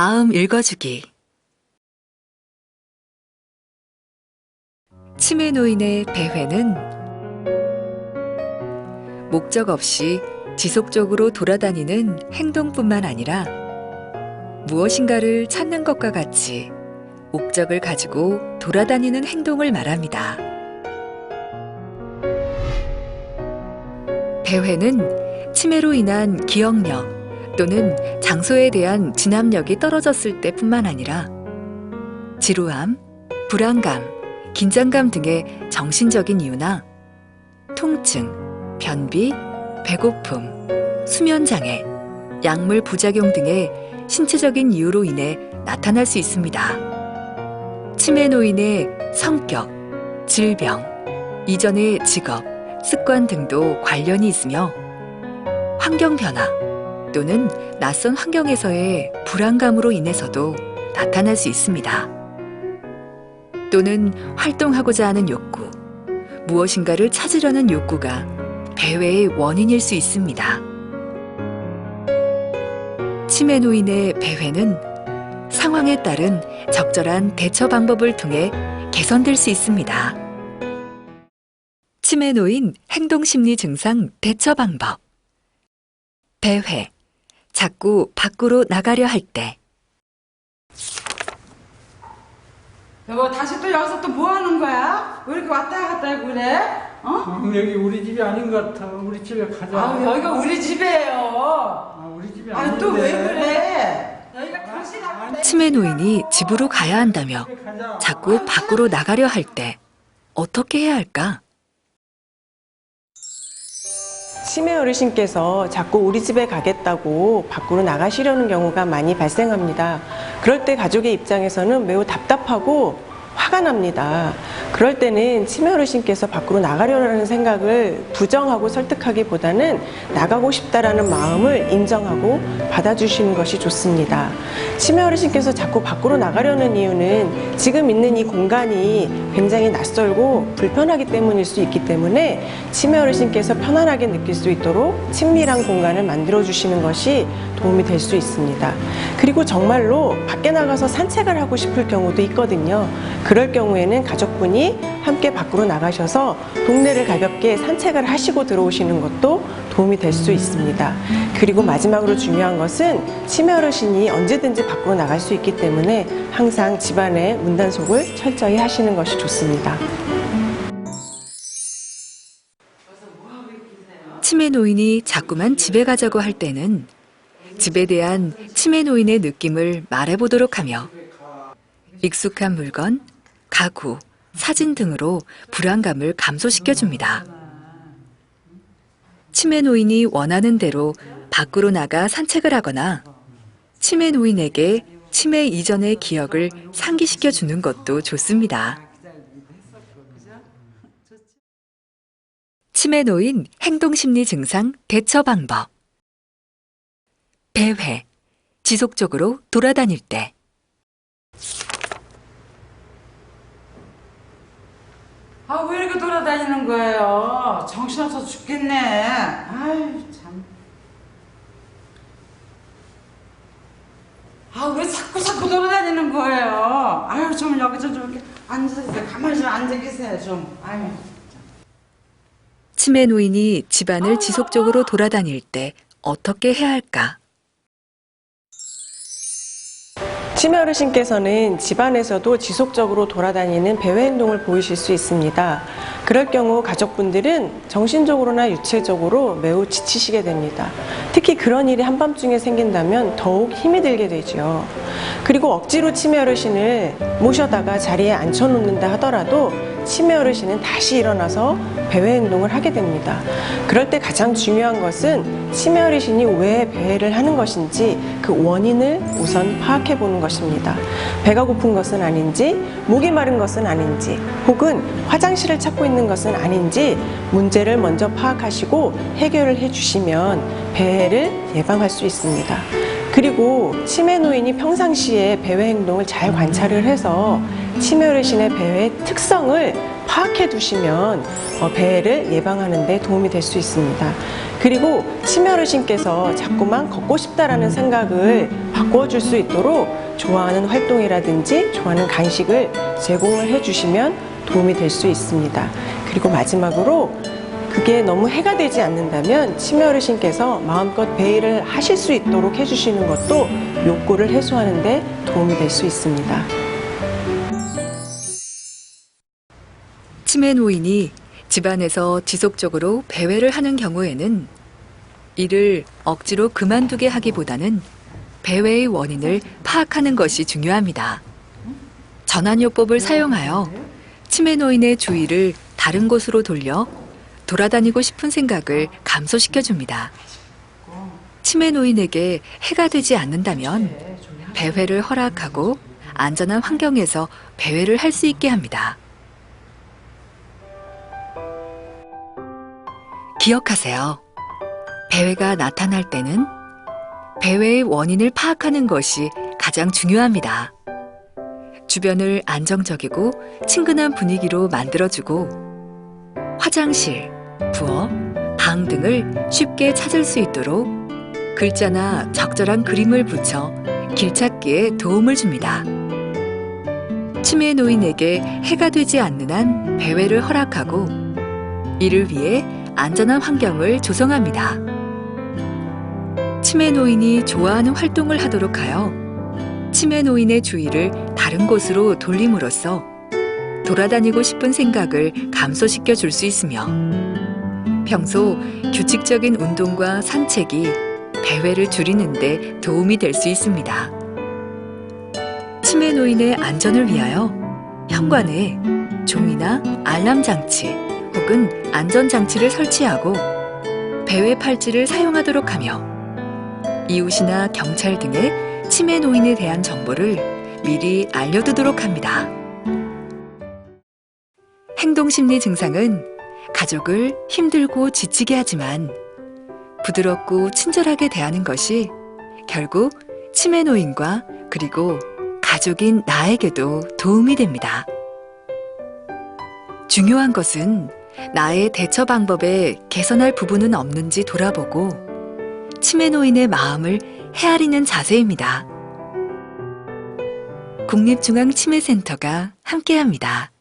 마음 읽어주기 치매 노인의 배회는 목적 없이 지속적으로 돌아다니는 행동뿐만 아니라 무엇인가를 찾는 것과 같이 목적을 가지고 돌아다니는 행동을 말합니다. 배회는 치매로 인한 기억력 또는 장소에 대한 진압력이 떨어졌을 때뿐만 아니라 지루함, 불안감, 긴장감 등의 정신적인 이유나 통증, 변비, 배고픔, 수면장애, 약물 부작용 등의 신체적인 이유로 인해 나타날 수 있습니다. 치매 노인의 성격, 질병, 이전의 직업, 습관 등도 관련이 있으며 환경 변화 또는 낯선 환경에서의 불안감으로 인해서도 나타날 수 있습니다. 또는 활동하고자 하는 욕구, 무엇인가를 찾으려는 욕구가 배회의 원인일 수 있습니다. 치매 노인의 배회는 상황에 따른 적절한 대처 방법을 통해 개선될 수 있습니다. 치매 노인 행동심리 증상 대처 방법. 배회. 자꾸 밖으로 나가려 할 때. 여보 다시 또 여기서 또 뭐 하는 거야? 왜 이렇게 왔다 갔다 하고 그래? 어? 음, 여기 우리 집이 아닌 것 같아. 우리 집에 가자. 아 여기가 우리 집이에요. 아, 우리 집이 아닌데. 또왜 그래? 여기가 당신하고 내 치매 노인이 집으로 가야 한다며. 자꾸 밖으로 나가려 할 때 어떻게 해야 할까? 치매 어르신께서 자꾸 우리 집에 가겠다고 밖으로 나가시려는 경우가 많이 발생합니다. 그럴 때 가족의 입장에서는 매우 답답하고 화가 납니다. 그럴 때는 치매 어르신께서 밖으로 나가려는 생각을 부정하고 설득하기보다는 나가고 싶다라는 마음을 인정하고 받아주시는 것이 좋습니다. 치매 어르신께서 자꾸 밖으로 나가려는 이유는 지금 있는 이 공간이 굉장히 낯설고 불편하기 때문일 수 있기 때문에 치매 어르신께서 편안하게 느낄 수 있도록 친밀한 공간을 만들어 주시는 것이 도움이 될 수 있습니다. 그리고 정말로 밖에 나가서 산책을 하고 싶을 경우도 있거든요. 그럴 경우에는 가족분이 함께 밖으로 나가셔서 동네를 가볍게 산책을 하시고 들어오시는 것도 도움이 될 수 있습니다. 그리고 마지막으로 중요한 것은 치매 어르신이 언제든지 밖으로 나갈 수 있기 때문에 항상 집안의 문단속을 철저히 하시는 것이 좋습니다. 치매 노인이 자꾸만 집에 가자고 할 때는 집에 대한 치매 노인의 느낌을 말해보도록 하며 익숙한 물건, 가구, 사진 등으로 불안감을 감소시켜줍니다. 치매 노인이 원하는 대로 밖으로 나가 산책을 하거나 치매 노인에게 치매 이전의 기억을 상기시켜 주는 것도 좋습니다. 치매 노인 행동심리 증상 대처 방법. 배회. 지속적으로 돌아다닐 때. 아 왜 이렇게 돌아다니는 거예요? 정신없어 죽겠네. 아유 참. 아 왜 자꾸 자꾸 돌아다니는 거예요? 아유 좀 여기서 좀 이렇게 앉아 있어요. 가만히 좀 앉아 계세요 좀. 아유. 치매 노인이 집안을 지속적으로 돌아다닐 때 어떻게 해야 할까? 치매 어르신께서는 집안에서도 지속적으로 돌아다니는 배회 행동을 보이실 수 있습니다. 그럴 경우 가족분들은 정신적으로나 유체적으로 매우 지치시게 됩니다. 특히 그런 일이 한밤중에 생긴다면 더욱 힘이 들게 되죠. 그리고 억지로 치매 어르신을 모셔다가 자리에 앉혀놓는다 하더라도 치매 어르신은 다시 일어나서 배회 행동을 하게 됩니다. 그럴 때 가장 중요한 것은 치매 어르신이 왜 배회를 하는 것인지 그 원인을 우선 파악해 보는 것입니다. 배가 고픈 것은 아닌지, 목이 마른 것은 아닌지, 혹은 화장실을 찾고 있는 것은 아닌지 문제를 먼저 파악하시고 해결을 해 주시면 배회를 예방할 수 있습니다. 그리고 치매 노인이 평상시에 배회 행동을 잘 관찰을 해서 치매 어르신의 배회의 특성을 파악해 두시면 어, 배회를 예방하는 데 도움이 될 수 있습니다. 그리고 치매 어르신께서 자꾸만 걷고 싶다라는 생각을 바꿔줄 수 있도록 좋아하는 활동이라든지 좋아하는 간식을 제공을 해주시면 도움이 될 수 있습니다. 그리고 마지막으로 그게 너무 해가 되지 않는다면 치매 어르신께서 마음껏 베일을 하실 수 있도록 해주시는 것도 욕구를 해소하는 데 도움이 될 수 있습니다. 치매 노인이 집안에서 지속적으로 배회를 하는 경우에는 이를 억지로 그만두게 하기보다는 배회의 원인을 파악하는 것이 중요합니다. 전환요법을 사용하여 치매 노인의 주의를 다른 곳으로 돌려 돌아다니고 싶은 생각을 감소시켜 줍니다. 치매 노인에게 해가 되지 않는다면 배회를 허락하고 안전한 환경에서 배회를 할 수 있게 합니다. 기억하세요. 배회가 나타날 때는 배회의 원인을 파악하는 것이 가장 중요합니다. 주변을 안정적이고 친근한 분위기로 만들어주고 화장실, 부엌, 방 등을 쉽게 찾을 수 있도록 글자나 적절한 그림을 붙여 길 찾기에 도움을 줍니다. 치매 노인에게 해가 되지 않는 한 배회를 허락하고 이를 위해 안전한 환경을 조성합니다. 치매 노인이 좋아하는 활동을 하도록 하여 치매 노인의 주의를 다른 곳으로 돌림으로써 돌아다니고 싶은 생각을 감소시켜 줄 수 있으며 평소 규칙적인 운동과 산책이 배회를 줄이는데 도움이 될 수 있습니다. 치매 노인의 안전을 위하여 현관에 종이나 알람 장치 혹은 안전 장치를 설치하고 배회 팔찌를 사용하도록 하며 이웃이나 경찰 등의 치매 노인에 대한 정보를 미리 알려두도록 합니다. 행동심리 증상은 가족을 힘들고 지치게 하지만 부드럽고 친절하게 대하는 것이 결국 치매 노인과 그리고 가족인 나에게도 도움이 됩니다. 중요한 것은 나의 대처 방법에 개선할 부분은 없는지 돌아보고 치매 노인의 마음을 헤아리는 자세입니다. 국립중앙치매센터가 함께합니다.